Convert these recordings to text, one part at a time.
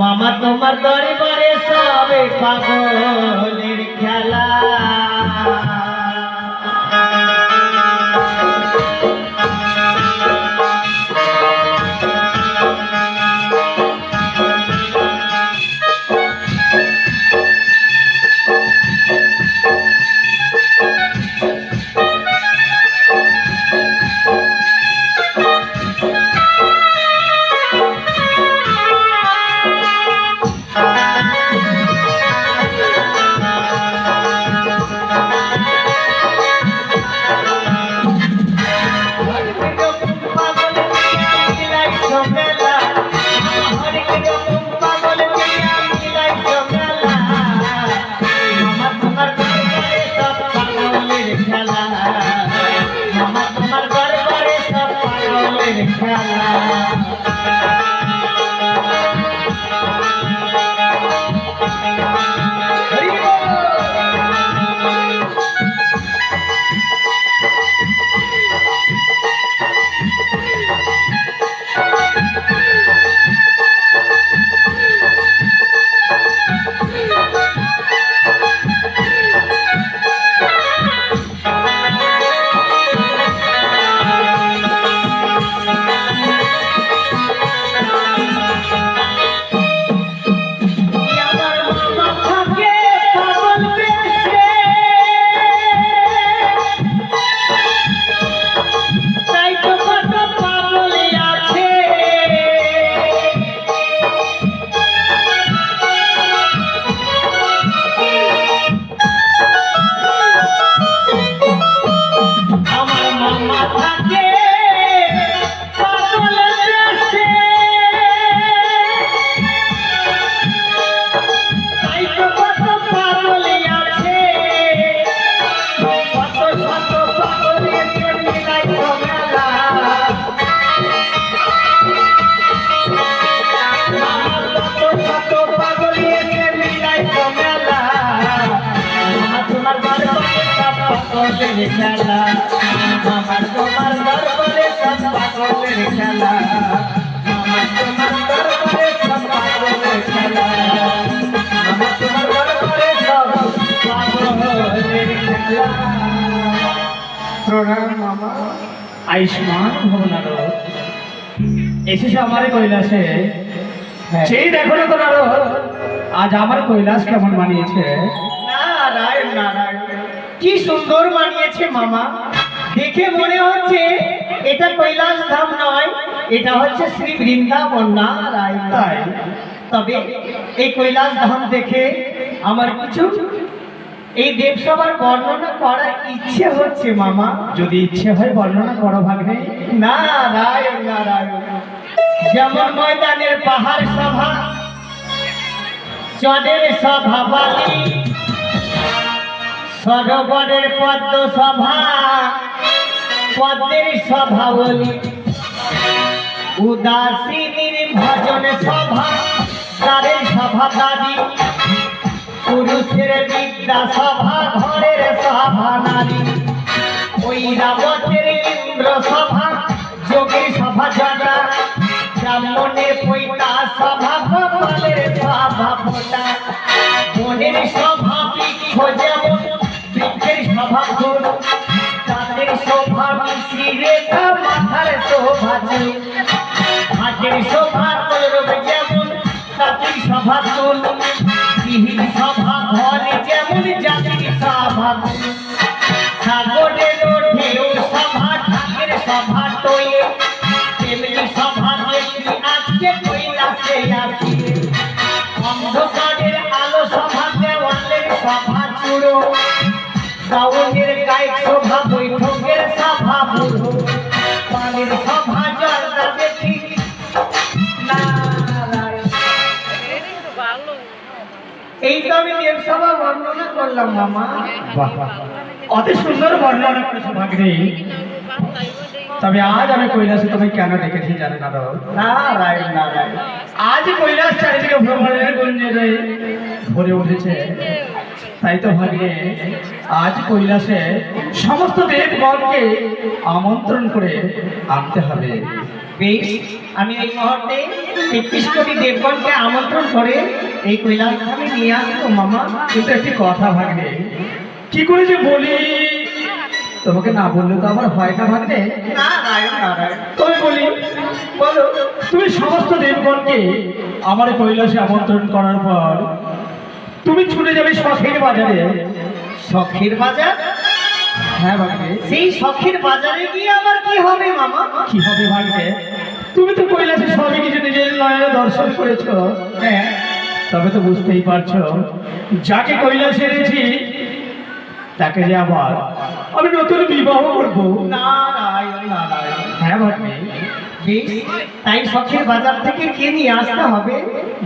মামা তোমার দরবারে সবে পাগলের পাগলের মামা আয়ুষ্মান ভবনার। এসেছে আমার কৈলাসে। হ্যাঁ। সেই দেখো না তোর আরও আজ আমার কৈলাস কেমন মানিয়েছে? নারায়ণ নারায়ণ। কি সুন্দর মানিয়েছে মামা। দেখে মনে হচ্ছে এটা কৈলাস ধাম নয় এটা হচ্ছে শ্রী বৃন্দাবন নারায়ণ। তবে এই কৈলাস ধাম দেখে আমার কিছু এই দেবসভার বর্ণনা করার ইচ্ছে হচ্ছে, মামা। যদি ইচ্ছে হয় বর্ণনা করো ভাগ্নে। নারায়ণ নারায়ণ। যেমন ময়দানের পাহাড় সভা চদের সভা বালি। সরোবরের পদ্ম সভা পদ্মের সভা বলি। উদাসীনীর ভজন সভা তারের সভা দাবি। পুরুষের বিদ্যা সভা, ঘরের সভা, নারী। ওই রাবতের ইন্দ্র সভা, যোগীর সভা জটা ব্রাহ্মণের পৈতা সভা, গোপালের সভা ফোটা মনের সভা বৃক্ষ যেমন, বৃক্ষের সভা ফুল তাদের শোভা মিশ্রি রেখা মাথার শোভা চুল এই তো আমি দেবসভা বর্ণনা করলাম মামা। বাহ। সুন্দর বর্ণনা করেছ ভাগ্নে। তবে আজ আমি কৈলাসে তোমায় কেন ডেকেছি জানে না দাও নারায়ণ নারায়ণ। আজ কৈলাস চারিদিকে ভ্রমণের গুঞ্জনে ভরে উঠেছে। তাই তো ভাগ্নে আজ কৈলাসে সমস্ত দেবগণকে আমন্ত্রণ করে আনতে হবে। আমি এই মুহূর্তে তেত্রিশ কোটি দেবগণকে আমন্ত্রণ করে এই কৈলাস ধামে নিয়ে আসব মামা। কিন্তু একটি কথা ভাগ্নে। কি করে যে বলি? তোমাকে না বললে তো আমার হয় না নারায়ণ তবে বলি বলো তুমি সমস্ত দেবগণকে আমার কৈলাসে আমন্ত্রণ করার পর তুমি ছুটে যাবে শখের বাজারে। শখের বাজার? হ্যাঁ ভাগ্নে। সেই শখের বাজারে গিয়ে আবার কি হবে মামা? কি হবে ভাগ্নে তুমি তো কৈলাসে সবই কিছু নিজের নয়নে দর্শন করেছ? হ্যাঁ তবে তো বুঝতেই পারছ। যাকে কৈলাসে এনেছি তাকে যে আবার আমি নতুন বিবাহ করব। নারায়ণ হ্যাঁ ভাগ্নে তাই শখের বাজার থেকে কে নিয়ে আসতে হবে?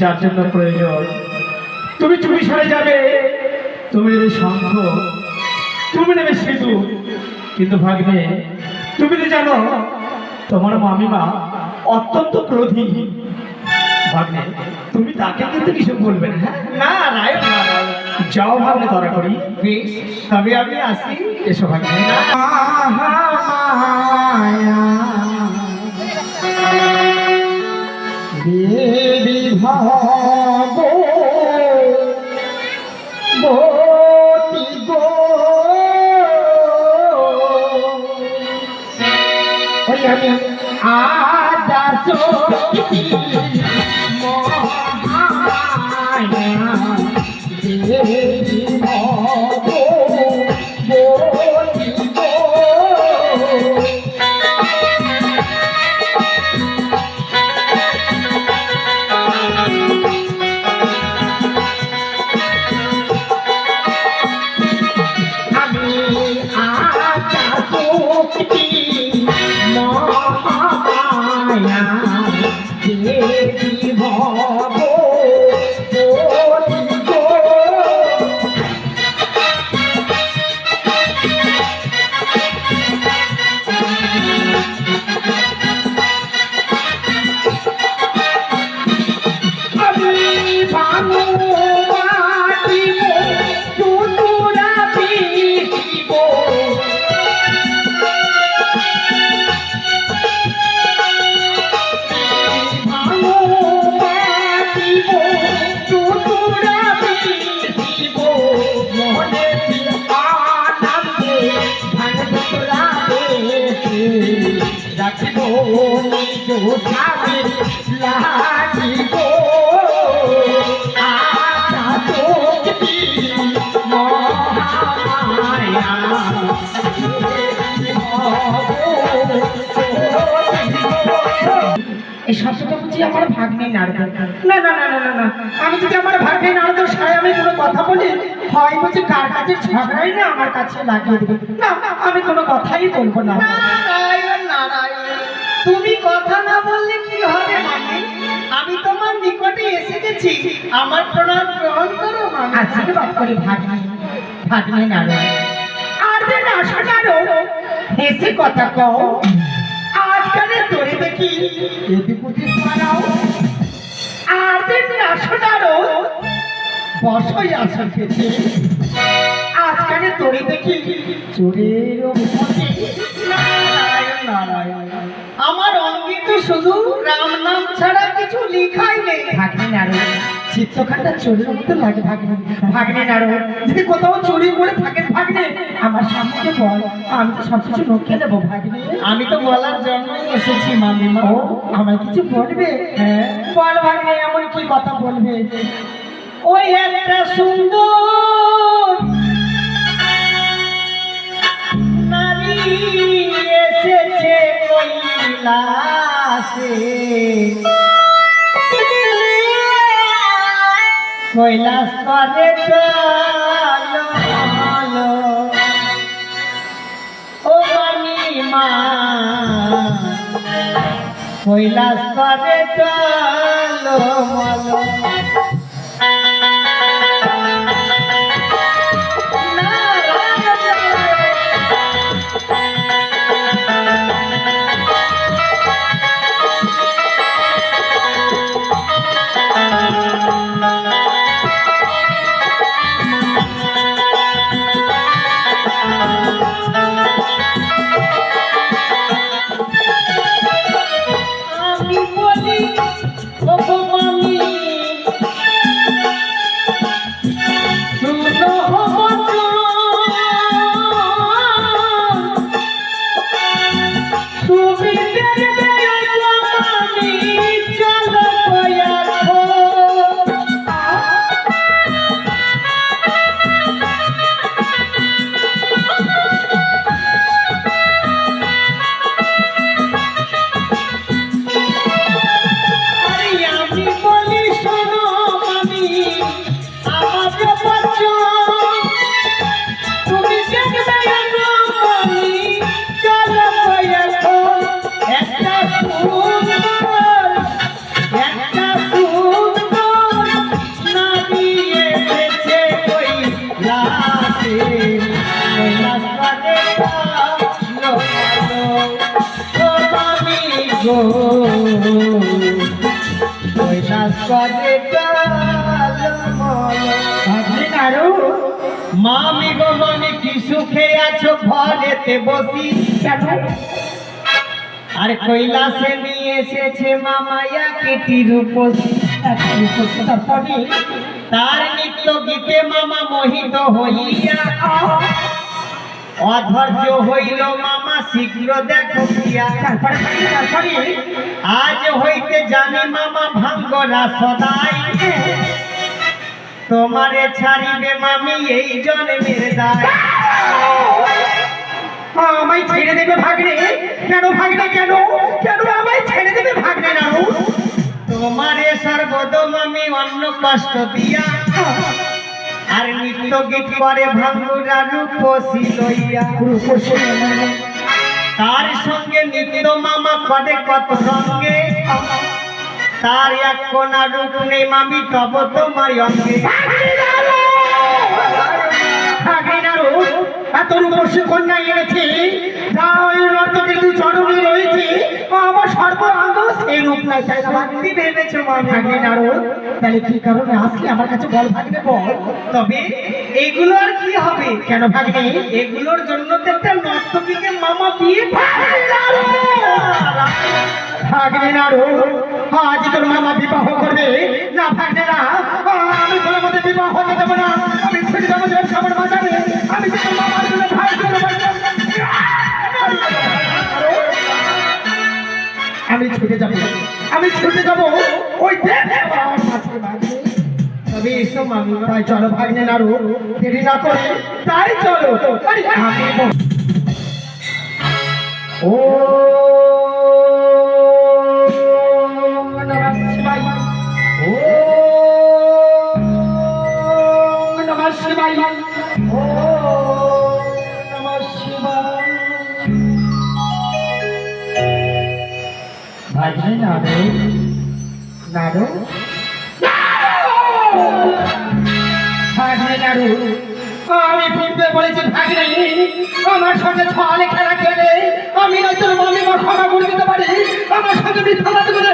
যার জন্য প্রয়োজন। তুমি চুরি সারে যাবে তুমি নেবে শঙ্খ তুমি নেবে সেতু কিন্তু ভাগ্নে তুমি তো জানো তোমার মামিমা অত্যন্ত ক্রোধী ভাগ্নে তুমি তাকে কিন্তু কিছু বলবে না হ্যাঁ? নারায়ণ নারায়ণ যাও ভাগ্নে দরা করি। বেশ তবে আমি আসি। এসো ভাগ্নে। দেবী ভাব বতি গো ওই আমি আদাস দেবী দেবী ভব? স্বামী লাগিব মহামায়া এই শব্দটা বুঝি আমার ভাগ্নে নাড়বে না না না না না না। আমি যদি আমার ভাগ্নে নাড়বে সায় আমি কোনো কথা বলি হয় বুঝি কার কাছে ঝগড়াই না আমার কাছে লাগিয়ে দেবে। না আমি কোনো কথাই বলব না। নারায়ণ নারায়ণ তুমি কথা না বললে কি হবে মামি? আমি তোমার নিকটে এসে গেছি। আমার প্রণাম গ্রহণ করো আশীর্বাদ করে ভাগ্নে ভাগ্নে নাড়ো আর যে না শোনারো হেসে কথা কও। আজকালে তোরে দেখি এদিপুতি মারাও আর যে না শোনারো, বসই আসন পেতে আজকালে তোরে দেখি, চোরের নারায়ণ নারায়ণ। আমার অঙ্গে তো শুধু রাম নাম ছাড়া কিছু লেখাই নেই। ভাগ্নে নাড়ো চিত্রখানটা চোরের মতো লাগে ভাগ্নে। ভাগ্নে নাড়ো যদি কোথাও চুরি করে থাকে ভাগ্নে আমার সামনে বল আমি তো সব কিছু রক্ষে দেবো ভাগ্নে। আমি তো বলার জন্যই এসেছি মামিমা ও আমার কিছু বলবে? হ্যাঁ। বল ভাগ্নে এমন কি কথা বলবে? ওই একটা সুন্দর নারী এসেছে কৈলাসে কৈলাস করে কৈলাস করে চলো মলো। মামি গো কি সুখে আছো? ঘরেতে বসি। আর কৈলাসে নিয়ে এসেছে মামায়া কেটি রূপসী। তার নিত্য গীতে মামা মোহিত হইয়া। অধৈর্য হইল মামা শীঘ্র দেখো আজ হইতে জানি মামা ভাঙ্গরা সদাই। তোমারে ছাড়িবে মামি এই জন্মের দায়। আমায় ছেড়ে দেবে ভাগ্নে। কেন ভাগ্নে, কেন? কেন আমায় ছেড়ে দেবে ভাগ্নে নাড়ু তোমারে সর্বদম আমি অন্য কষ্ট দিয়া। আর নিত্য গীত করে ভাঙ্গুরা রূপসী লইয়া। তার সঙ্গে নিত্য মামা করে কত সঙ্গে? তার এক কোনা রূপ নেই মামি তব তোমার অঙ্গে। কন্যা এনেছি যা ওই চরণে রয়েছে। আমার সর্বাঙ্গ সেই রূপ নাই তাই ভেবেছো মামি? ভাগ্নে নাড়ু তাহলে কি কারণে আসলে আমার কাছে বল ভাগ্নে বল। তবে এগুলো আর কি হবে? কেন ভাগ্নে? এগুলোর জন্য তো একটা নর্তকীকে মামা বিয়ে ভাগ্নে নাড়ু আজ তোর মামা বিবাহ করবে। না ভাগ্নে না আমি তোর মধ্যে বিবাহ হতে দেবো না। আমি ছুটে যাব তোর খাবার বাজারে আমি তোর মামার জন্য ভাই করে আমি ছুটে যাব। আমি ছুটে যাব। ওই দেখ মামি তাই চলো ভাগ্নে নাড়ু দেরি না করে তাই চলো। ও ভাগ্নে নাড়ু নাড়ু। পূর্বে আমার সঙ্গে ছলে খেলা খেলে আমি নয় তোর মামি মা ক্ষমা করে দিতে পারি। আমার সঙ্গে মিথ্যা করে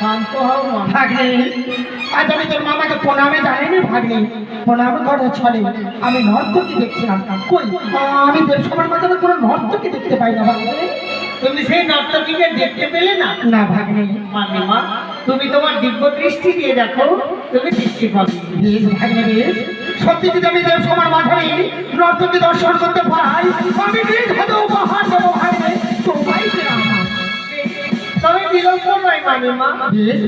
শান্ত হও আজ আমি তোর মামাকে প্রণামে জানিনি ভাগ্নে প্রণাম করে ছলে আমি নর্তকী দেখছিলাম। কই? আমি দেবসভার মাঝে কোনো নর্তকী দেখতে পাই না ভাগ্নে তুমি সেই নর্তকীকে দেখতে পেলে না? না ভাগ্নে মামিমা তুমি তোমার দিব্য দৃষ্টি দিয়ে দেখো তুমি দৃষ্টি পাবে। সত্যি যদি আমি তোমার মাঝারি নর্তকে দর্শন করতে পাই আমি নিজ হাতে উপহার দেবো তবে বিলম্ব নয়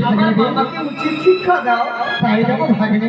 আমার ভাগ্নে উচিত শিক্ষা দাও। তাই দেখো ভাগ্নে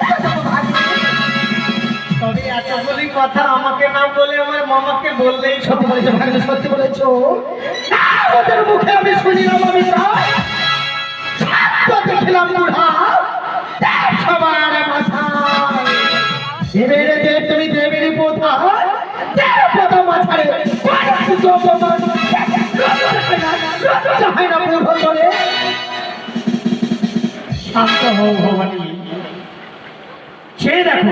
কথা আমাকে না বলে আমার মামাকে বললেই সত্যি বলেছ সত্যি বলেছ? ওদের মুখে আমি শুনিলাম আমি বুড়া তুমি না শান্ত ভবানী সে দেখো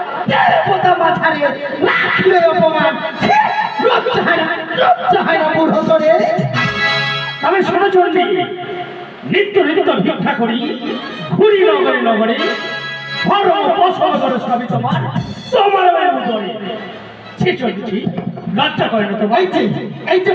মাথারে রাখলে অপমান। করে। তবে শোনো চন্ডী নিত্য নিত্য ভিক্ষা করি, ঘুরি নগরে নগরে, ধর্ম পছন্দ করে তোমার তোমার উদরে সে চলছি। লজ্জা করে না তোমার। এই যে এই যে